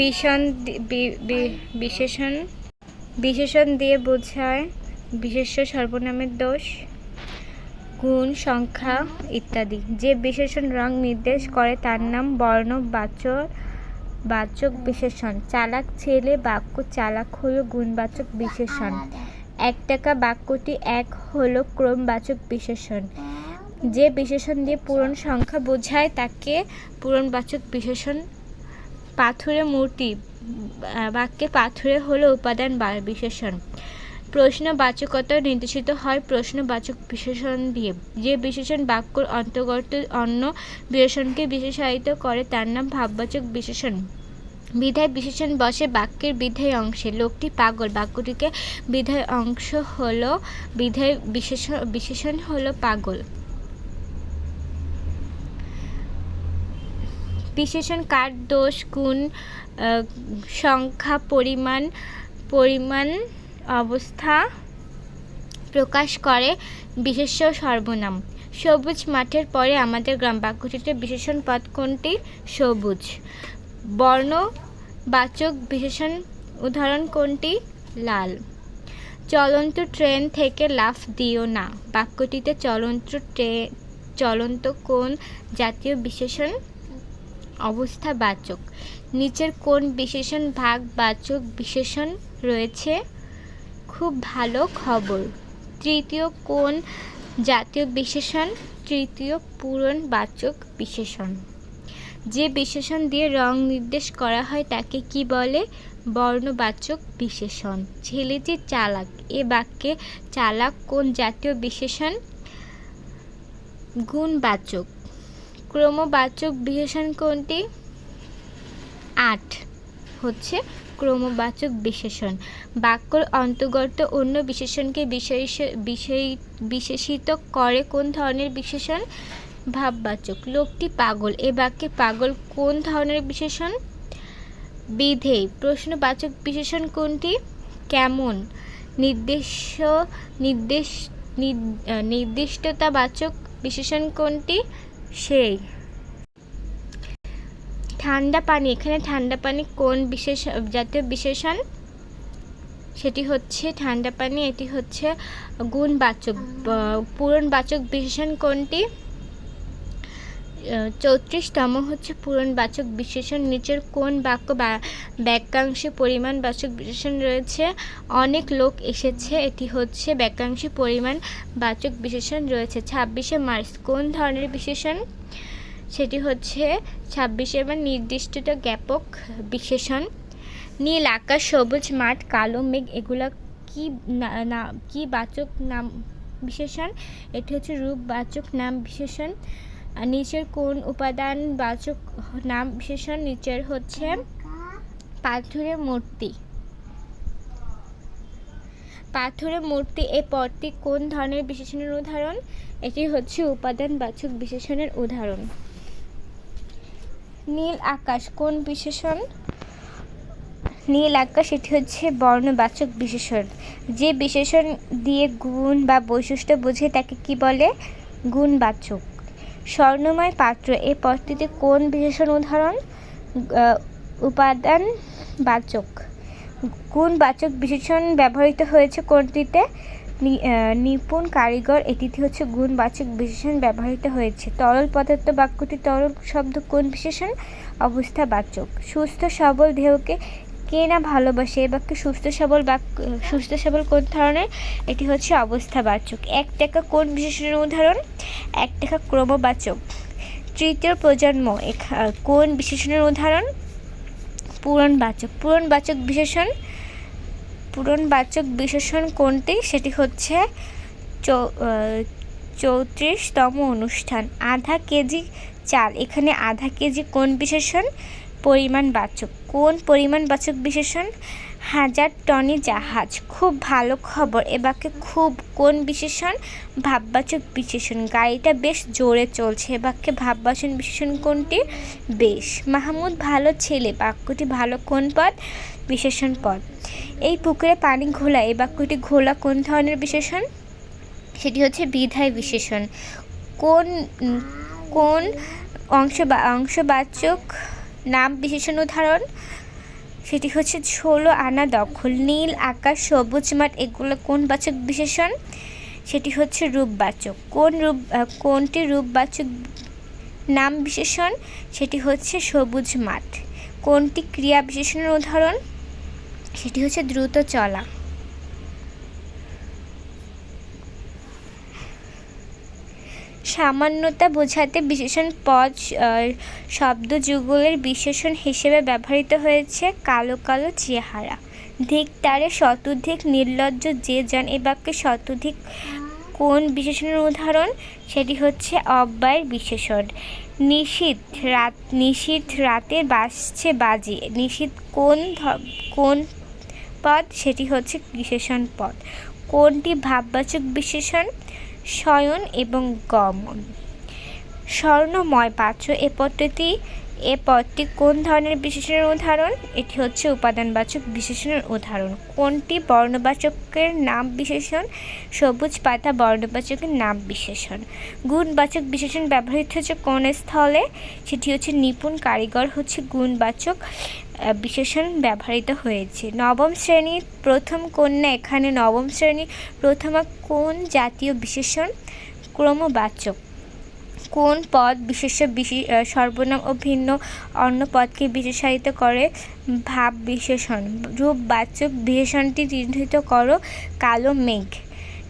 বিষণ বিশেষণ বিশেষণ দিয়ে বোঝায় বিশেষ্য সর্বনামের দোষ, গুণ, সংখ্যা ইত্যাদি। যে বিশেষণ রং নির্দেশ করে তার নাম বর্ণ, বাচক বাচক বিশেষণ। চালাক ছেলে, বাক্য চালাক হলো গুণবাচক বিশেষণ। এক টাকা বাক্যটি এক হলো ক্রমবাচক বিশেষণ। যে বিশেষণ দিয়ে পূরণ সংখ্যা বোঝায় তাকে পূরণবাচক বিশেষণ পাথুরে মূর্তি বাক্যে পাথুরে হলো উপাদান বা বিশেষণ। প্রশ্নবাচকতা নির্দেশিত হয় প্রশ্নবাচক বিশেষণ দিয়ে। যে বিশেষণ বাক্যর অন্তর্গত অন্য বিশেষণকে বিশেষায়িত করে তার নাম ভাববাচক বিশেষণ। বিধায় বিশেষণ বসে বাক্যের বিধায় অংশে। লোকটি পাগল। বাক্যটিকে বিধায় অংশ হলো, বিধায় বিশেষণ বিশেষণ হলো পাগল। বিশেষণ কার দোষ, গুণ সংখ্যা, পরিমাণ পরিমাণ, অবস্থা প্রকাশ করে বিশেষ্য সর্বনাম। সবুজ মাঠের পরে আমাদের গ্রাম বাক্যটিতে বিশেষণ পদ কোনটি? সবুজ। বর্ণ বাচক বিশেষণ উদাহরণ কোনটি? লাল। চলন্ত ট্রেন থেকে লাফ দিও না। বাক্যটিতে চলন্ত ট্রে, চলন্ত কোন জাতীয় বিশেষণ অবস্থাবাচক। নিচের কোন বিশেষণ, ভাগ বাচক বিশেষণ রয়েছে। খুব ভালো খবর। তৃতীয় কোন জাতীয় বিশেষণ, তৃতীয় পূরণবাচক বিশেষণ। যে বিশেষণ দিয়ে রং নির্দেশ করা হয় তাকে কি বলে? বর্ণবাচক বিশেষণ। ছেলেটি চালাক। এ বাক্যে চালাক কোন জাতীয় বিশেষণ, গুণবাচক। ক্রমবাচক বিশেষণ কোনটি? আট। হচ্ছে ক্রমবাচক বিশেষণ বাক্যর অন্তর্গত অন্য বিশেষণকে বিশেষ বিষয় বিশেষিত করে কোন ধরনের বিশেষণ? ভাববাচক। লোকটি পাগল। এ বাক্যে পাগল কোন ধরনের বিশেষণ? বিধেয় প্রশ্নবাচক বিশেষণ কোনটি? কেমন? নির্দেশ নির্দেশ নির্দিষ্টতাবাচক বিশেষণ কোনটি? সেই। ঠান্ডা পানি, এখানে ঠান্ডা পানি কোন বিশেষ, জাতীয় বিশেষণ? সেটি হচ্ছে ঠান্ডা পানি, এটি হচ্ছে গুণবাচক পূরণবাচক বিশেষণ কোনটি? চৌত্রিশতম হচ্ছে পূরণবাচক বিশেষণ নিচের কোন বাক্য বা বাক্যাংশে পরিমাণবাচক বিশেষণ রয়েছে? অনেক লোক এসেছে, এটি হচ্ছে বাক্যাংশে পরিমাণ বাচক বিশেষণ রয়েছে। ছাব্বিশে মার্চ, কোন ধরনের বিশেষণ সেটি হচ্ছে ছাব্বিশে বা নির্দিষ্টতা জ্ঞাপক বিশেষণ নীল, আকাশ, সবুজ, মাঠ, কালো, মেঘ, এগুলা কি না কি বাচক নাম বিশেষণ এটি হচ্ছে রূপবাচক নাম বিশেষণ নিচের কোন উপাদান বাচক নাম বিশেষণ? নিচের হচ্ছে পাথরের মূর্তি। পাথরের মূর্তি এই পদটি কোন ধরনের বিশেষণের উদাহরণ? এটি হচ্ছে উপাদান বাচক বিশেষণের উদাহরণ। নীল আকাশ কোন বিশেষণ? নীল আকাশ, এটি হচ্ছে বর্ণবাচক বিশেষণ। যে বিশেষণ দিয়ে গুণ বা বৈশিষ্ট্য বোঝে তাকে কি বলে? গুণবাচক। স্বর্ণময় পাত্র। এই পদটিতে কোন বিশেষণ উদাহরণ? উপাদান বাচক। গুণবাচক বিশেষণ ব্যবহৃত হয়েছে কোনটিতে? নিপুণ কারিগর এটিতে হচ্ছে গুণবাচক বিশেষণ ব্যবহৃত হয়েছে। তরল পদার্থ বাক্যটি তরল শব্দ কোন বিশেষণ? অবস্থাবাচক সুস্থ সবল দেহকে কে না ভালোবাসে এ বাক্যে সুস্থ সবল বাক্য সুস্থ সবল কোন ধরনের, এটি হচ্ছে অবস্থাবাচক। এক টাকা কোন বিশেষণের উদাহরণ? এক টাকা ক্রমবাচক। তৃতীয় প্রজন্ম কোন বিশেষণের উদাহরণ? পূরণবাচক। পূরণবাচক বিশেষণ পূরণবাচক বিশেষণ কোনটি? সেটি হচ্ছে চৌত্রিশতম অনুষ্ঠান। আধা কেজি চাল। এখানে আধা কেজি কোন বিশেষণ? পরিমাণবাচক। কোন পরিমাণবাচক বিশেষণ? হাজার টনি জাহাজ। খুব ভালো খবর। এ বাক্যে খুব কোন বিশেষণ? ভাববাচক বিশেষণ। গাড়িটা বেশ জোরে চলছে। এ বাক্যে ভাববাচক বিশেষণ কোনটি? বেশ। মাহমুদ, ভালো ছেলে। বাক্যটি ভালো কোন পদ? বিশেষণ পদ। এই পুকুরে পানি ঘোলা। এই বাক্যটি ঘোলা কোন ধরনের বিশেষণ? সেটি হচ্ছে বিধায় বিশেষণ। কোন কোন অংশ বা, অংশবাচক নাম বিশেষণ উদাহরণ। সেটি হচ্ছে ষোলো আনা, দখল, নীল, আকাশ, সবুজ, মাঠ, এগুলো কোন বাচক বিশেষণ? সেটি হচ্ছে রূপবাচক। কোন রূপ কোনটি রূপবাচক নাম বিশেষণ? সেটি হচ্ছে সবুজ মাঠ। কোনটি ক্রিয়া বিশেষণের উদাহরণ? সেটি হচ্ছে দ্রুত চলা। সামান্যতা বোঝাতে বিশেষণ পদ শব্দ যুগলের বিশেষণ হিসেবে ব্যবহৃত হয়েছে কালো কালো চেহারা। ধিক তারে শতধিক নির্লজ্জ যে যান এ বাক্যে শতধিক কোন বিশেষণের উদাহরণ? সেটি হচ্ছে অব্যয়ের বিশেষণ। নিশীথ রাত নিশীথ রাতে বাসছে বাজি। নিশীথ কোন কোন পদ? সেটি হচ্ছে বিশেষণ পদ। কোনটি ভাববাচক বিশেষণ? শয়ন এবং গমন। স্বর্ণময় পাত্র এ পদ্ধতি এ পদটি কোন ধরনের বিশেষণের উদাহরণ? এটি হচ্ছে উপাদানবাচক বিশেষণের উদাহরণ। কোনটি বর্ণবাচকের নাম বিশেষণ? সবুজ পাতা বর্ণবাচকের নাম বিশেষণ। গুণবাচক বিশেষণ ব্যবহৃত হচ্ছে কোন স্থলে? সেটি হচ্ছে নিপুণ কারিগর হচ্ছে গুণবাচক বিশেষণ ব্যবহৃত হয়েছে। নবম শ্রেণির প্রথম কন্যা, এখানে নবম শ্রেণির প্রথমা কোন জাতীয় বিশেষণ? ক্রমবাচক। কোন পদ বিশেষ্য বিশে আহ, সর্বনাম ও ভিন্ন অন্য পদকে বিশেষায়িত করে? ভাব বিশেষণ। রূপবাচক বিশেষণটি চিহ্নিত করো কালো মেঘ।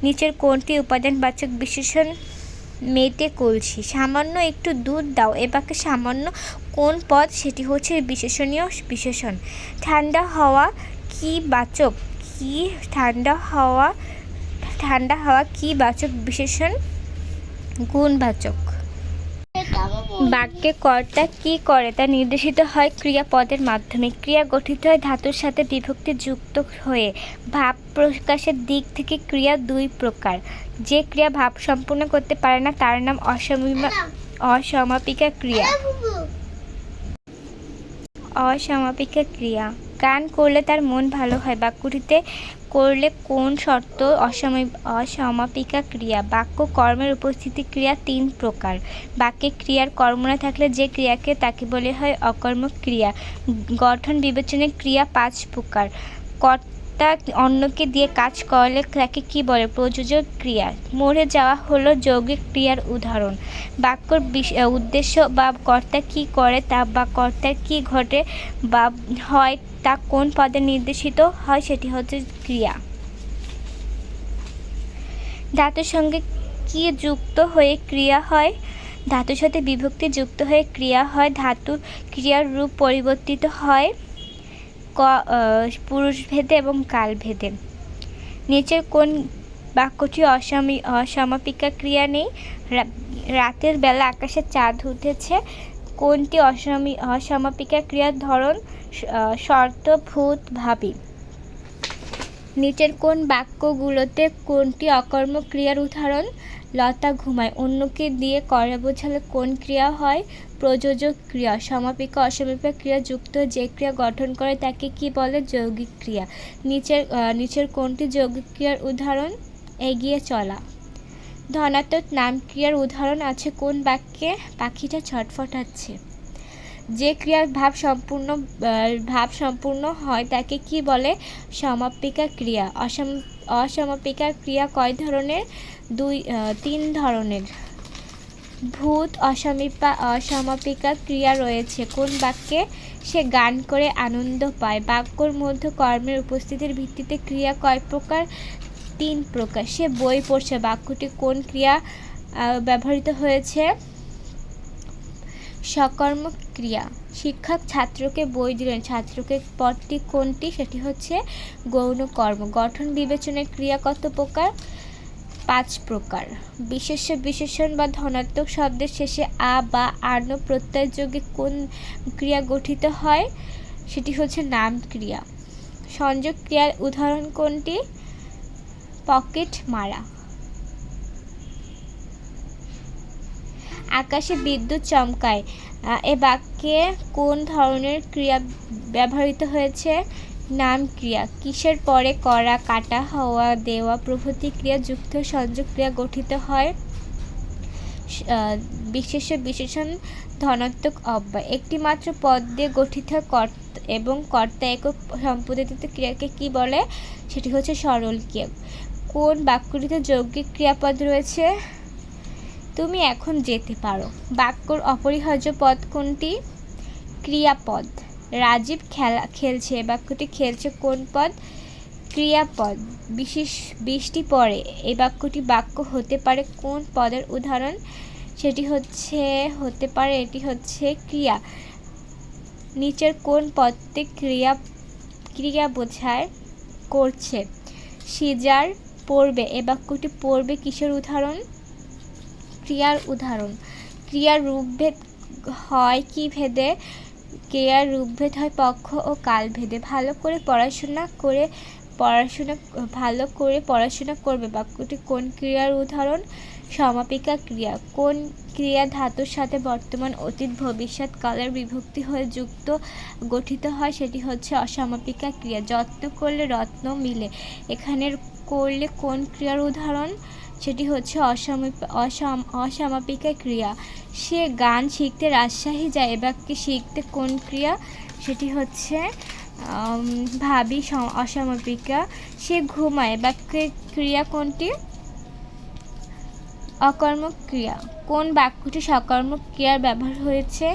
নিচের কোনটি উপাদানবাচক বিশেষণ মেটে কলসি। সামান্য একটু দুধ দাও এ বাক্যে সামান্য কোন পদ সেটি হচ্ছে বিশেষণীয় বিশেষণ। ঠান্ডা হওয়া কি বাচক? কি ঠান্ডা হওয়া ঠান্ডা হওয়া কি বাচক বিশেষণ? গুণবাচক বাক্যে কর্তা কি করে তা নির্দেশিত হয় ক্রিয়াপদের মাধ্যমে। ক্রিয়া গঠিত হয় ধাতুর সাথে বিভক্তি যুক্ত হয়ে। ভাব প্রকাশের দিক থেকে ক্রিয়া দুই প্রকার। যে ক্রিয়া ভাব সম্পূর্ণ করতে পারে না, তার নাম অসমীমা অসমাপিকা ক্রিয়া। অসমাপিকা ক্রিয়া। গান করলে তার মন ভালো হয়। বাক্যটিতে করলে কোন শর্ত অসমী, অসমাপিকা ক্রিয়া? বাক্য, কর্মের উপস্থিতি ক্রিয়া তিন প্রকার। বাক্যে ক্রিয়ার কর্ম না থাকলে যে ক্রিয়াকে তাকে বলে হয় অকর্মক ক্রিয়া। গঠন, বিবেচনায় ক্রিয়া পাঁচ প্রকার। কর্তা অন্যকে দিয়ে কাজ করলে তাকে কি বলে? প্রযোজক ক্রিয়া। মরে যাওয়া হলো যৌগিক ক্রিয়ার উদাহরণ। বাক্যর উদ্দেশ্য বা কর্তা কি করে তা বা কর্তার কি ঘটে বা হয় তা কোন পদে নির্দেশিত হয় সেটি হচ্ছে ক্রিয়া। ধাতুর সঙ্গে কি যুক্ত হয়ে ক্রিয়া হয়? ধাতুর সাথে বিভক্তি যুক্ত হয়ে ক্রিয়া হয়। ধাতু ক্রিয়ার রূপ পরিবর্তিত হয় ক পুরুষভেদে এবং কালভেদে নিচের কোন বাক্যটি অসামী, অসমাপিকা ক্রিয়া নেই? রাতের বেলা আকাশে চাঁদ উঠেছে। কোনটি অসামী, অসমাপিকা ক্রিয়ার ধরন? শর্ত, ভূত, ভাবি। নিচের কোন বাক্যগুলোতে কোনটি অকর্ম ক্রিয়ার উদাহরণ? লতা ঘুমায়। অন্যকে দিয়ে করে বোঝালে কোন ক্রিয়া হয়? প্রযোজক ক্রিয়া, সমাপিকা, অসমাপিকা ক্রিয়া যুক্ত যে ক্রিয়া গঠন করে তাকে কি বলে? যৌগিক ক্রিয়া। নিচের নিচের কোনটি যৌগিক ক্রিয়ার উদাহরণ? এগিয়ে চলা। ধনাত্মক নাম ক্রিয়ার উদাহরণ আছে কোন বাক্যে? পাখিটা ছটফটাচ্ছে। যে ক্রিয়ার ভাব সম্পূর্ণ ভাব সম্পূর্ণ হয় তাকে কি বলে? সমাপিকা ক্রিয়া। অসম, অসমাপিকা ক্রিয়া কয় ধরনের? দুই তিন ধরনের। ভূত, অসমিপা, অসমাপিকা ক্রিয়া রয়েছে। কোন বাক্যে? সে গান করে আনন্দ পায়। বাক্যর মধ্যে কর্মের উপস্থিতির ভিত্তিতে ক্রিয়া কয় প্রকার? তিন প্রকার সে বই পড়ছে। বাক্যটি কোন ক্রিয়া ব্যবহৃত হয়েছে? সকর্ম ক্রিয়া শিক্ষক ছাত্রকে বই দিলেন। ছাত্রকে পদটি কোনটি? সেটি হচ্ছে গৌণ কর্ম। গঠন বিবেচনায় ক্রিয়া কত প্রকার? পাঁচ প্রকার। বিশেষ্য, বিশেষণ বা ধনাত্মক শব্দের শেষে আ, বা, আর্ণ প্রত্যয় যোগে কোন ক্রিয়া গঠিত হয়? সেটি হচ্ছে নাম ক্রিয়া সংযোগ ক্রিয়ার উদাহরণ কোনটি? পকেট মারা। আকাশে বিদ্যুৎ চমকায়। এ বাক্যে কোন ধরনের ক্রিয়া ব্যবহৃত হয়েছে? নাম ক্রিয়া। কিসের পরে করা, কাটা, হওয়া, দেওয়া প্রভৃতি ক্রিয়া, যুক্ত, সংযোগ ক্রিয়া গঠিত হয়? বিশেষ বিশেষণ, ধনাত্মক, অব্যয়। একটি মাত্র পদ দিয়ে গঠিত কর্তা এবং কর্তা একক সম্পাদিত ক্রিয়াকে কি বলে? সেটি হচ্ছে সরল ক্রিয়া। কোন বাক্যটিতে যৌগিক ক্রিয়াপদ রয়েছে? তুমি এখন যেতে পারো। বাক্যর অপরিহার্য পদ কোনটি? ক্রিয়াপদ। রাজীব খেলা, খেলছে। বাক্যটি খেলছে কোন পদ? ক্রিয়াপদ। বিশেষ বৃষ্টি পড়ে। এই বাক্যটি বাক্য হতে পারে কোন পদের উদাহরণ? সেটি হচ্ছে, হতে পারে, এটি হচ্ছে ক্রিয়া। নিচের কোন পদটি ক্রিয়া ক্রিয়া বোঝায়, করছে? সিজার পড়বে, এ বাক্যটি পড়বে কিসের উদাহরণ? ক্রিয়ার উদাহরণ। ক্রিয়ার রূপভেদ হয় কি ভেদে? ক্রিয়ার রূপভেদ হয় পক্ষ ও কাল ভেদে। ভালো করে পড়াশোনা করে পড়াশোনা, ভালো করে পড়াশোনা করবে। বাক্যটি কোন ক্রিয়ার উদাহরণ? সমাপিকা ক্রিয়া। কোন ক্রিয়া ধাতুর সাথে বর্তমান অতীত ভবিষ্যৎ কালের বিভক্তি হয়ে যুক্ত, গঠিত হয় সেটি হচ্ছে অসমাপিকা ক্রিয়া। যত্ন করলে রত্ন মিলে। এখানের করলে কোন ক্রিয়ার উদাহরণ? সেটি হচ্ছে অসম অসমাপিকা ক্রিয়া। সে গান শিখতে রাজশাহী যায়, এ বাক্যে শিখতে কোন ক্রিয়া? সেটি হচ্ছে ভাবি অসমাপিকা। সে ঘুমায়, এ বাক্যে ক্রিয়া কোনটি? অকর্মক ক্রিয়া কোন বাক্যটি সকর্মক ক্রিয়ার ব্যবহার হয়েছে?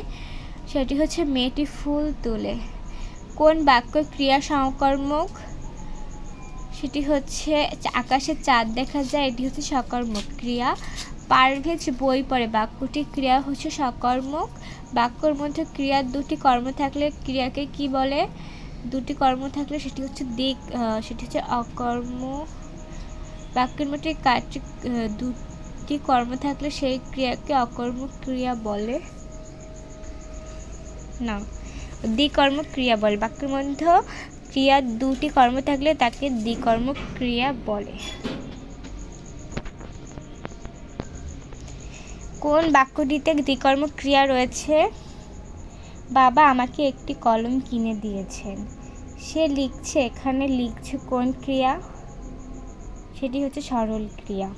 সেটি হচ্ছে মেয়েটি ফুল তোলে। কোন বাক্য ক্রিয়া সকর্মক সেটি হচ্ছে আকাশে চাঁদ দেখা যায় এটি হচ্ছে সকর্মক ক্রিয়া পারভেজ বই পড়ে বাক্যটি ক্রিয়া হচ্ছে সকর্মক বাক্যর মধ্যে ক্রিয়ার দুটি কর্ম থাকলে ক্রিয়াকে কি বলে? দুটি কর্ম থাকলে সেটি হচ্ছে দিক সেটি হচ্ছে অকর্ম। বাক্যের মধ্যে কার্য আহ, দুটি কর্ম থাকলে সেই ক্রিয়াকে অকর্ম ক্রিয়া বলে? না, দ্বিকর্ম ক্রিয়া বলে। বাক্যের মধ্যে ক্রিয়ার দুটি কর্ম থাকলে তাকে দ্বিকর্ম ক্রিয়া বলে। কোন বাক্যটিতে দ্বিকর্ম ক্রিয়া রয়েছে? বাবা আমাকে একটি কলম কিনে দিয়েছেন। সে লিখছে, এখানে লিখছে কোন ক্রিয়া? সেটি হচ্ছে সরল ক্রিয়া।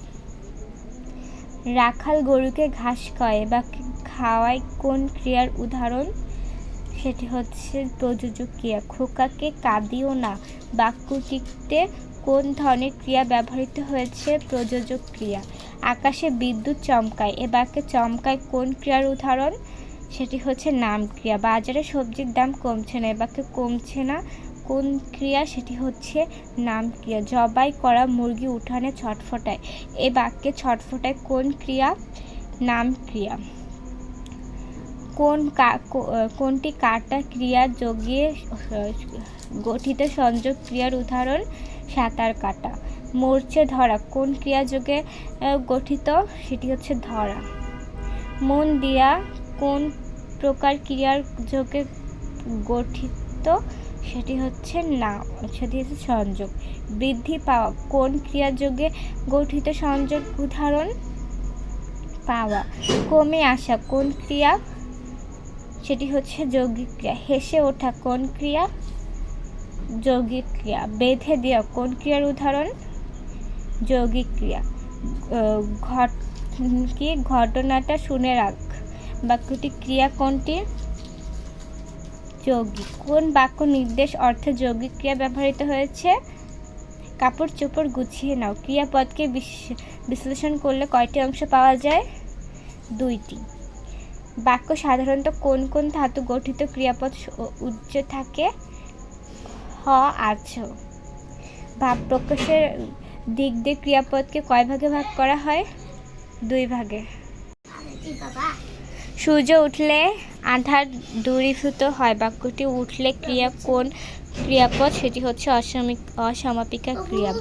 রাখাল গরুকে ঘাস খাওয়ায় বা খাওয়ায় কোন ক্রিয়ার উদাহরণ? সেটি হচ্ছে প্রযোজক ক্রিয়া খোকাকে কাঁদিও না। বাক্যটিতে কোন ধরনের ক্রিয়া ব্যবহৃত হয়েছে? প্রযোজক ক্রিয়া আকাশে বিদ্যুৎ চমকায়। এ বাক্যে চমকায় কোন ক্রিয়ার উদাহরণ? সেটি হচ্ছে নাম ক্রিয়া। বাজারে সবজির দাম কমছে না। এ বাক্যে কমছে না কোন ক্রিয়া? সেটি হচ্ছে নাম ক্রিয়া। জবাই করা মুরগি উঠানে ছটফটায় এ বাক্যে ছটফটায় কোন ক্রিয়া? নাম ক্রিয়া। কোন কোনটি কাটা ক্রিয়া যোগে গঠিত সংযোগ ক্রিয়ার উদাহরণ? সাঁতার কাটা। মরচে ধরা। কোন ক্রিয়া যোগে গঠিত? সেটি হচ্ছে ধরা। মন দিয়া কোন প্রকার ক্রিয়ার যোগে গঠিত? সেটি হচ্ছে না সেটি হচ্ছে সংযোগ। বৃদ্ধি পাওয়া, কোন ক্রিয়া যোগে গঠিত সংযোগ উদাহরণ? পাওয়া, কমে আসা, কোন ক্রিয়া? সেটি হচ্ছে যৌগিক ক্রিয়া। হেসে ওঠা, কোন ক্রিয়া? যৌগিক ক্রিয়া। বেঁধে দেওয়া, কোন ক্রিয়ার উদাহরণ? যৌগিক ক্রিয়া। ঘট, কি? ঘটনাটা শুনে রাখ। বাক্যটি ক্রিয়া কোনটি যৌগিক। কোন বাক্য নির্দেশ অর্থে যৌগিক ক্রিয়া ব্যবহৃত হয়েছে? কাপড় চোপড় গুছিয়ে নাও। ক্রিয়াপদকে বিশ- বিশ্লেষণ করলে কয়টি অংশ পাওয়া যায়? দুইটি। বাক্য সাধারণত কোন কোন ধাতু গঠিত ক্রিয়াপদ উজ্জ থাকে? হ আছ ভাব প্রকাশের দিক দিয়ে ক্রিয়াপদকে কয় ভাগে ভাগ করা হয়? দুই ভাগে। সূর্য উঠলে আধার দূরীভূত হয়। বাক্যটি উঠলে ক্রিয়া কোন ক্রিয়াপদ? সেটি হচ্ছে অসামিক অসমাপিকা ক্রিয়া।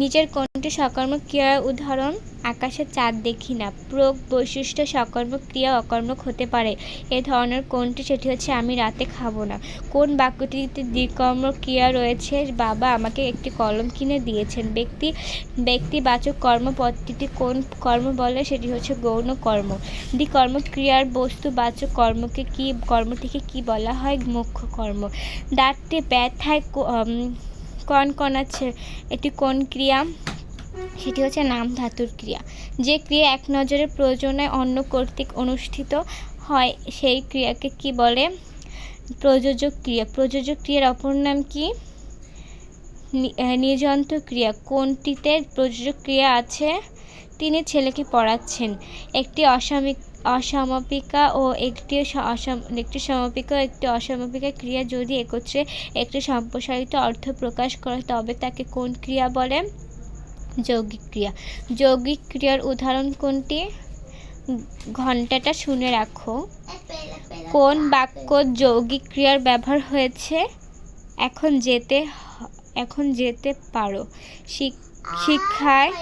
নিচের কোনটি সকর্মক ক্রিয়ার উদাহরণ আকাশে চাঁদ দেখি না। প্রোগ বৈশিষ্ট্য সকর্মক ক্রিয়া অকর্মক হতে পারে। এ ধরনের কোনটি সেটি হচ্ছে আমি রাতে খাব না। কোন বাক্যটিতে দ্বিকর্ম ক্রিয়া রয়েছে? বাবা আমাকে একটি কলম কিনে দিয়েছেন। ব্যক্তি, ব্যক্তিবাচক কর্মপদ্ধতিটি কোন কর্ম বলে সেটি হচ্ছে গৌণ কর্ম। দ্বিকর্ম ক্রিয়ার বস্তুবাচক কর্মকে কি, কর্মটিকে কি বলা হয়? মুখ্য কর্ম। দাঁতটি ব্যথায় ক- উম, কনকনাচ্ছে এটি কোন ক্রিয়া? সেটি হচ্ছে নাম ধাতুর ক্রিয়া। যে ক্রিয়া এক নজরে প্রয়োজনে অন্য কর্তৃক অনুষ্ঠিত হয় সেই ক্রিয়াকে কি বলে? প্রযোজক ক্রিয়া। প্রযোজক ক্রিয়ার অপর নাম কি? নি- আহ, নির্যন্ত্র ক্রিয়া। কোনটিতে প্রযোজক ক্রিয়া আছে? তিনি ছেলেকে পড়াচ্ছেন। একটি অসামিক অসমাপিকা ও একটি অসম একটি সমাপিকা ও একটি অসমাপিকা ক্রিয়া যদি একত্রে একটি সম্প্রসারিত অর্থ প্রকাশ করে, তবে তাকে কোন ক্রিয়া বলে? যৌগিক ক্রিয়া। যৌগিক ক্রিয়ার উদাহরণ কোনটি? ঘন্টাটা শুনে রাখো। কোন বাক্য যৌগিক ক্রিয়ার ব্যবহার হয়েছে? এখন যেতে এখন যেতে পারো। শিক- শিক্ষায়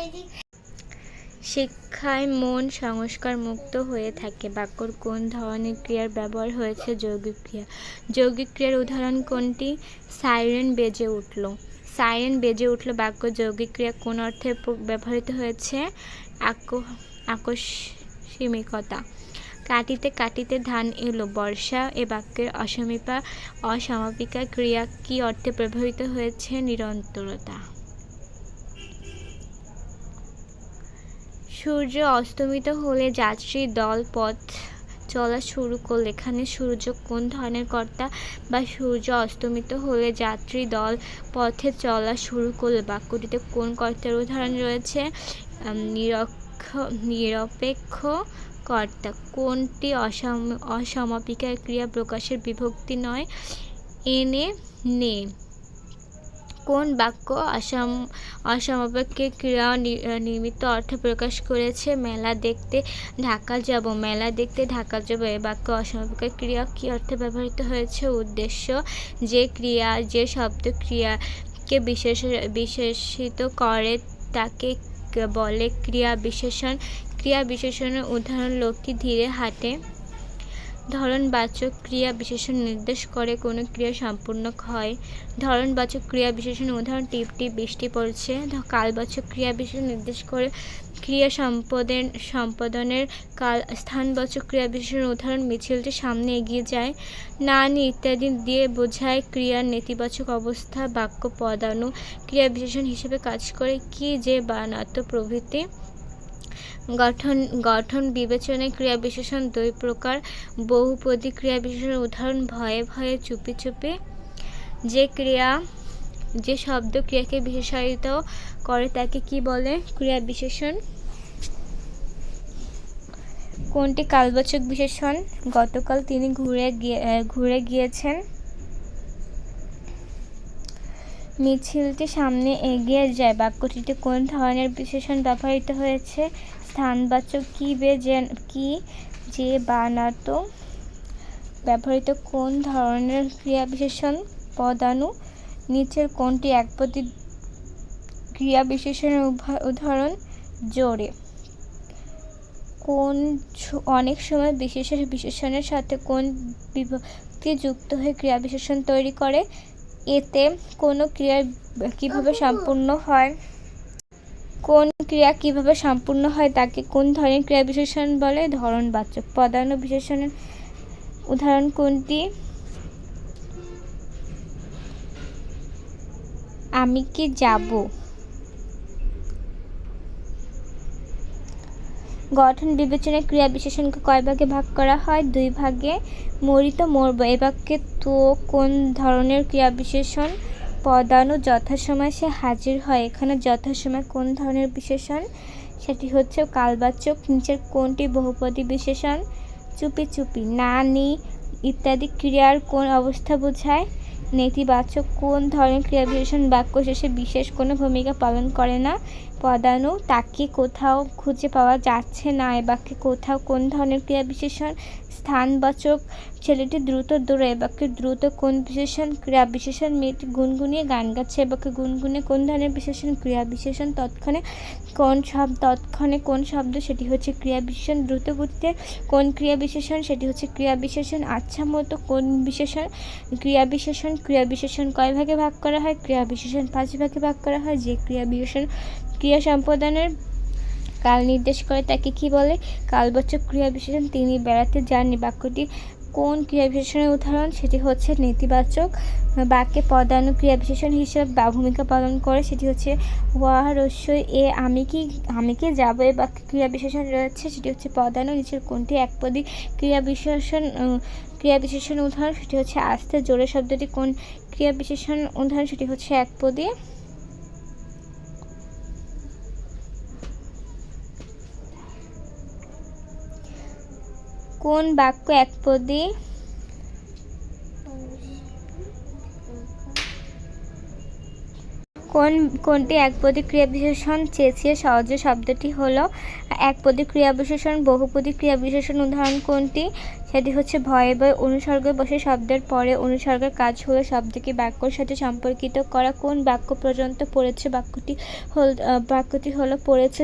শিক্ষায় মন সংস্কার মুক্ত হয়ে থাকে। বাক্যর কোন ধরনের ক্রিয়ার ব্যবহার হয়েছে? যৌগিক ক্রিয়া। যৌগিক ক্রিয়ার উদাহরণ কোনটি? সাইরেন বেজে উঠল। সাইরেন বেজে উঠল বাক্য যৌগিক ক্রিয়া কোন অর্থে ব্যবহৃত হয়েছে? আক- আকস্মিকতা। কাটিতে কাটিতে ধান এলো। বর্ষা এ বাক্যের অসমিপা অসমাপিকা ক্রিয়া কি অর্থে ব্যবহৃত হয়েছে? নিরন্তরতা। সূর্য অস্তমিত হলে যাত্রী দল পথ চলা শুরু করলে। এখানে সূর্য কোন ধরনের কর্তা বা সূর্য অস্তমিত হলে যাত্রী দল পথে চলা শুরু করলে? বাক্যটিতে কোন কর্তার উদাহরণ রয়েছে? নিরক্ষ, নিরপেক্ষ কর্তা। কোনটি অসম অসমাপিকা ক্রিয়া প্রকাশের বিভক্তি নয়? এনে নে। কোন বাক্য অসম অসমাপেক্ষে ক্রিয়া নি- আহ, নিমিত্ত অর্থ প্রকাশ করেছে? মেলা দেখতে ঢাকা যাব মেলা দেখতে ঢাকা যাব। এ বাক্য অসমাপেক্ষে ক্রিয়া কি অর্থে ব্যবহৃত হয়েছে? উদ্দেশ্য যে ক্রিয়া যে শব্দ ক্রিয়াকে বিশেষ বিশেষিত করে তাকে বলে ক্রিয়া বিশেষণ। ক্রিয়া বিশেষণের উদাহরণ লোকটি ধীরে হাঁটে। ধরনবাচক ক্রিয়া বিশেষণ নির্দেশ করে কোনো ক্রিয়া সম্পূর্ণ হয় ধরনবাচক ক্রিয়া বিশেষণের উদাহরণ টিপ টিপ বৃষ্টি পড়ছে। কালবাচক ক্রিয়া বিশেষণ নির্দেশ করে ক্রিয়া সম্পদের সম্পাদনের কাল স্থানবাচক ক্রিয়া বিশেষণের উদাহরণ মিছিলটি সামনে এগিয়ে যায়। নানি ইত্যাদি দিয়ে বোঝায় ক্রিয়ার নেতিবাচক অবস্থা, বাক্য পদানু ক্রিয়া বিশেষণ হিসেবে কাজ করে। কি যে বানাত প্রভৃতি। গঠন গঠন, বিবেচনায় ক্রিয়া বিশেষণ দুই প্রকার। বহুপদী ক্রিয়া বিশেষণের উদাহরণ, ভয়ে ভয়ে, চুপি চুপি। যে ক্রিয়া, যে শব্দ ক্রিয়াকে বিশেষায়িত করে তাকে কি বলে? ক্রিয়া বিশেষণ। কোনটি কালবাচক বিশেষণ? গতকাল তিনি ঘুরে ঘুরে গিয়েছেন। মিছিলটি সামনে এগিয়ে যায়। বাক্যটিতে কোন ধরনের বিশেষণ ব্যবহৃত হয়েছে? স্থানবাচক কি বে যে, কি যে বানাতো, ব্যবহৃত কোন ধরনের ক্রিয়া বিশেষণ পদানু নিচের কোনটি একপদী ক্রিয়া বিশেষণের উদাহরণ, জোরে। কোন অনেক সময় বিশেষের বিশেষণের সাথে কোন বিভক্তি যুক্ত হয়ে ক্রিয়া বিশেষণ তৈরি করে, এতে কোনো ক্রিয়া কীভাবে সম্পূর্ণ হয়? কোন ক্রিয়া কীভাবে সম্পূর্ণ হয়, তাকে কোন ধরনের ক্রিয়া বিশেষণ বলে? ধরনবাচক পদানু বিশেষণের উদাহরণ কোনটি? আমি কি যাব? গঠন, বিবেচনায় ক্রিয়া বিশেষণকে কয় ভাগে ভাগ করা হয়? দুই ভাগে মরিত, মরব। এ বাক্যে তো কোন ধরনের ক্রিয়া বিশেষণ পদানু যথাসময় সে হাজির হয়। এখানে যথাসময় কোন ধরনের বিশেষণ? সেটি হচ্ছে কালবাচক নিচের কোনটি বহুপদী বিশেষণ? চুপি চুপি, না, নি, ইত্যাদি ক্রিয়ার কোন অবস্থা বোঝায়? নেতিবাচক কোন ধরনের ক্রিয়া বিশেষণ বাক্য শেষে বিশেষ কোনো ভূমিকা পালন করে না? পদানু তাকে কোথাও খুঁজে পাওয়া যাচ্ছে না। এ বাক্যে কোথাও কোন ধরনের ক্রিয়া বিশেষণ? স্থানবাচক ছেলেটি দ্রুত দৌড়ে বাক্যে দ্রুত কোন বিশেষণ ক্রিয়া বিশেষণ মেয়েটি গুনগুনিয়ে গান গাচ্ছে বাক্যে গুনগুনে কোন ধরনের বিশেষণ ক্রিয়া বিশেষণ তৎক্ষণে কোন শব্দ তৎক্ষণে কোন শব্দ সেটি হচ্ছে ক্রিয়া বিশেষণ, দ্রুত গতিতে কোন ক্রিয়া বিশেষণ সেটি হচ্ছে ক্রিয়া বিশেষণ আচ্ছা মতো কোন বিশেষণ ক্রিয়া বিশেষণ ক্রিয়া বিশেষণ কয় ভাগে ভাগ করা হয়? ক্রিয়া বিশেষণ পাঁচ ভাগে ভাগ করা হয়, যে ক্রিয়া বিশেষণ ক্রিয়া সম্পাদনের কাল নির্দেশ করে তাকে কি বলে? কালবাচক ক্রিয়া বিশেষণ তিনি বেড়াতে যাননি। বাক্যটি কোন ক্রিয়া বিশেষণের উদাহরণ? সেটি হচ্ছে নেতিবাচক বাক্যে পদানু ক্রিয়া বিশেষণ হিসেবে বা ভূমিকা পালন করে। সেটি হচ্ছে ওয়া এ আমি কি আমি কি যাব? এ বাক্যে ক্রিয়া বিশেষণ রয়েছে। সেটি হচ্ছে, পদানু নিচের কোনটি একপদী ক্রিয়া বিশেষণ ক্রিয়া বিশেষণ উদাহরণ? সেটি হচ্ছে, আস্তে জোরে শব্দটি কোন ক্রিয়া বিশেষণ উদাহরণ? সেটি হচ্ছে, একপদী কোন বাক্য একপদী কোন, কোনটি একপদী ক্রিয়া বিশেষণ? চেঁচিয়ে সহজে শব্দটি হলো একপদী ক্রিয়া বিশেষণ, বহুপদী ক্রিয়া বিশেষণ। উদাহরণ কোনটি? সেটি হচ্ছে ভয়ে ভয়ে অনুসর্গে বসে শব্দের পরে অনুসর্গের কাজ হলো শব্দকে বাক্যর সাথে সম্পর্কিত করা। কোন বাক্য পর্যন্ত পড়েছে? বাক্যটি হল বাক্যটি হলো পড়েছে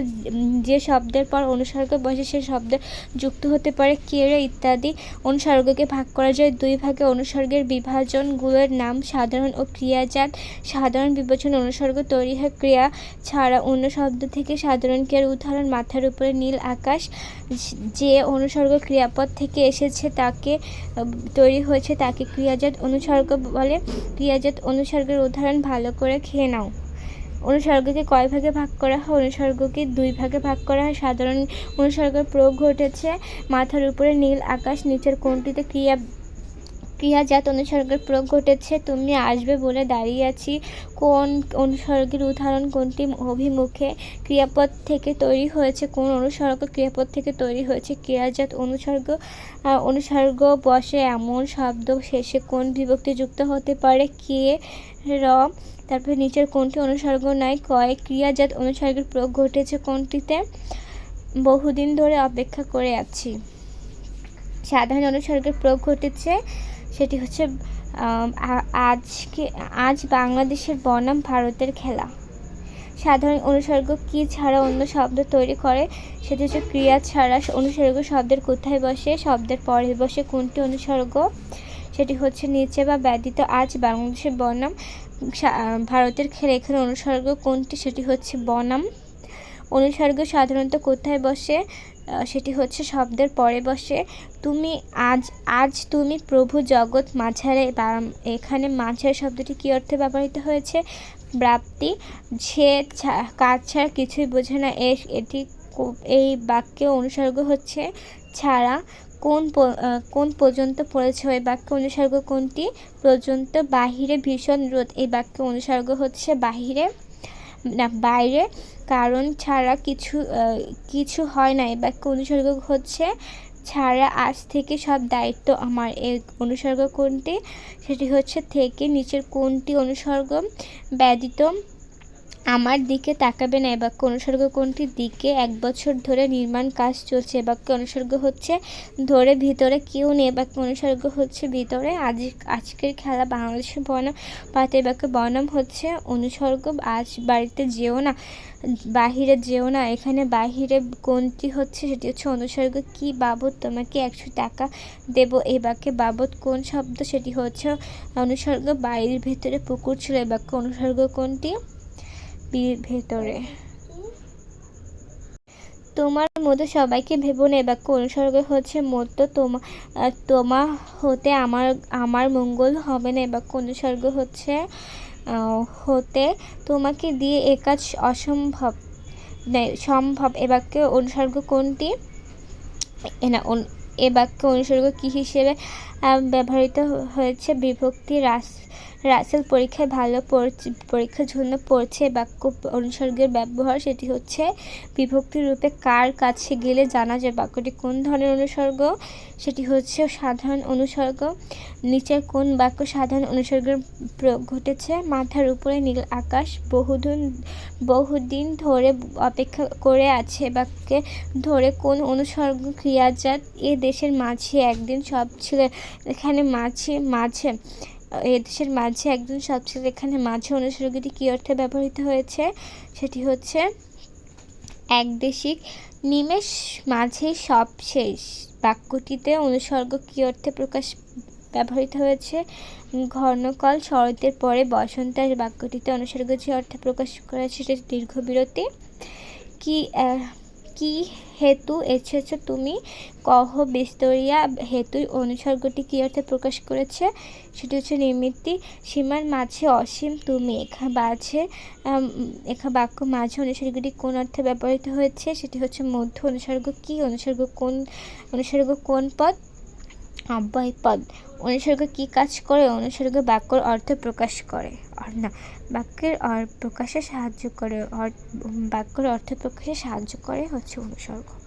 যে শব্দের পর অনুসর্গ বসে সে শব্দ যুক্ত হতে পারে। কেড়ে ইত্যাদি অনুসর্গকে ভাগ করা যায়। দুই ভাগে অনুসর্গের বিভাজনগুলোর নাম সাধারণ ও ক্রিয়াজাত। সাধারণ বিভাজন অনুসর্গ তৈরি হয়। ক্রিয়া ছাড়া অন্য শব্দ থেকে সাধারণ ক্রিয়ার উদাহরণ মাথার উপরে নীল আকাশ। যে অনুসর্গ ক্রিয়াপদ থেকে এসেছে তাকে, তৈরি হয়েছে তাকে ক্রিয়াজাত অনুসর্গ বলে। ক্রিয়াজাত অনুসর্গের উদাহরণ ভালো করে খেয়ে নাও। অনুসর্গকে কয় ভাগে ভাগ করা হয়? অনুসর্গকে দুই ভাগে ভাগ করা হয়। সাধারণ অনুসর্গের প্রয়োগ ঘটেছে মাথার উপরে নীল আকাশ, নিচের কোনটিতে ক্রিয়া ক্রিয়াজাত অনুসর্গের প্রয়োগ ঘটেছে, তুমি আসবে বলে দাঁড়িয়ে আছি। কোন অনুসর্গের উদাহরণ কোনটি অভিমুখে ক্রিয়াপদ থেকে তৈরি হয়েছে? কোন অনুসর্গ ক্রিয়াপদ থেকে তৈরি হয়েছে? ক্রিয়াজাত অনুসর্গ অনুসর্গ বসে এমন শব্দ শেষে কোন বিভক্তি যুক্ত হতে পারে? কে, র, তারপরে নিচের কোনটি অনুসর্গ নয় কয়, ক্রিয়াজাত অনুসর্গের প্রয়োগ ঘটেছে কোনটিতে? বহুদিন ধরে অপেক্ষা করে আছি। সাধারণ অনুসর্গের প্রয়োগ ঘটেছে সেটি হচ্ছে আজকে, আজ বাংলাদেশের বনাম ভারতের খেলা। সাধারণ অনুসর্গ কি ছাড়া অন্য শব্দ তৈরি করে? সেটি হচ্ছে ক্রিয়া ছাড়া অনুসর্গ শব্দের কোথায় বসে? শব্দের পরে বসে কোনটি অনুসর্গ? সেটি হচ্ছে নিচে বা ব্যতীত আজ বাংলাদেশের বনাম ভারতের খেলা এখানে অনুসর্গ কোনটি? সেটি হচ্ছে বনাম। অনুসর্গ সাধারণত কোথায় বসে? সেটি হচ্ছে শব্দের পরে বসে। তুমি আজ আজ তুমি প্রভু জগৎ মাঝারে এখানে মাঝারে শব্দটি কী অর্থে ব্যবহৃত হয়েছে? প্রাপ্তি সে কাজ ছাড়া কিছুই বোঝে না। এটি এই বাক্যে অনুসর্গ হচ্ছে ছাড়া। কোন কোন পর্যন্ত পড়েছে? ওই বাক্য অনুসর্গ কোনটি? পর্যন্ত বাহিরে ভীষণ রোদ। এই বাক্য অনুসর্গ হচ্ছে বাহিরে। না, বাইরে। কারণ ছাড়া কিছু কিছু হয় নাই বা অনুসর্গ হচ্ছে ছাড়া আজ থেকে সব দায়িত্ব আমার। এই অনুসর্গ কোনটি? সেটি হচ্ছে থেকে নিচের কোনটি অনুসর্গ ব্যতীত আমার দিকে তাকাবে না, এ বাক্য অনুসর্গ কোনটি দিকে এক বছর ধরে নির্মাণ কাজ চলছে, এ বাক্য অনুসর্গ হচ্ছে ধরে ভিতরে কেউ নেই, এ বাক্য অনুসর্গ হচ্ছে ভিতরে আজ আজকের খেলা বাংলাদেশের বনাম পাতে বাক্য বনাম হচ্ছে অনুসর্গ, আজ বাড়িতে যেও না, বাহিরে যেও না, এখানে বাহিরে কোনটি হচ্ছে, সেটি হচ্ছে অনুসর্গ, কি বাবদ তোমাকে একশো টাকা দেব এই বাক্যে বাবদ কোন শব্দ, সেটি হচ্ছে অনুসর্গ, বাড়ির ভেতরে পুকুর ছিল এই বাক্য অনুসর্গ কোনটি ভেতরে। তোমার মতো সবাইকে ভেবো না এ বাক্য অনুসর্গ হচ্ছে মতো তোমা তোমা হতে আমার আমার মঙ্গল হবে না এ বাক্য অনুসর্গ হচ্ছে হতে তোমাকে দিয়ে এ কাজ অসম্ভব সম্ভব। এ বাক্য অনুসর্গ কোনটি? না এ বাক্য অনুসর্গ কী হিসেবে ব্যবহৃত হয়েছে? বিভক্তি রাস রাসেল পরীক্ষায় ভালো পরীক্ষার জন্য পড়ছে, বাক্য অনুসর্গের ব্যবহার সেটি হচ্ছে বিভক্তি রূপে কার কাছে গেলে জানা যায় বাক্যটি কোন ধরনের অনুসর্গ? সেটি হচ্ছে সাধারণ অনুসর্গ। নিচের কোন বাক্য সাধারণ অনুসর্গের প্রয়োগ ঘটেছে? মাথার উপরে নীল আকাশ বহুদিন বহুদিন ধরে অপেক্ষা করে আছে বাক্যে। ধরে কোন অনুসর্গ ক্রিয়াজাত? এ দেশের মাঝে একদিন সব ছিল এখানে মাঝে মাঝে এ দেশের মাঝে একদিন সব ছিল এখানে মাঝে অনুসর্গটি কী অর্থে ব্যবহৃত হয়েছে? সেটি হচ্ছে একদেশিক নিমেষ মাঝে সব শেষ বাক্যটিতে অনুসর্গ কী অর্থে প্রকাশ ব্যবহৃত হয়েছে? ঘর্ণকাল শরতের পরে বসন্ত আর বাক্যটিতে অনুসর্গ যে অর্থে প্রকাশ করেছে সেটা দীর্ঘ বিরতি কি কি হেতু এসেছ তুমি? কহ বিস্তরিয়া, হেতুই অনুসর্গটি কী অর্থে প্রকাশ করেছে? সেটি হচ্ছে নিমিত্তি। সীমার মাঝে অসীম তুমি। এখা বাঝে এখা বাক্য মাঝে অনুসর্গটি কোন অর্থে ব্যবহৃত হয়েছে? সেটি হচ্ছে মধ্য অনুসর্গ। কি অনুসর্গ? কোন অনুসর্গ? কোন পদ? অব্যয় পদ। অনুসর্গ কি কাজ করে? অনুসর্গ বাক্যর অর্থ প্রকাশ করে। আর না, বাক্যের প্রকাশে সাহায্য করে। বাক্যের অর্থ প্রকাশে সাহায্য করে হচ্ছে অনুসর্গ।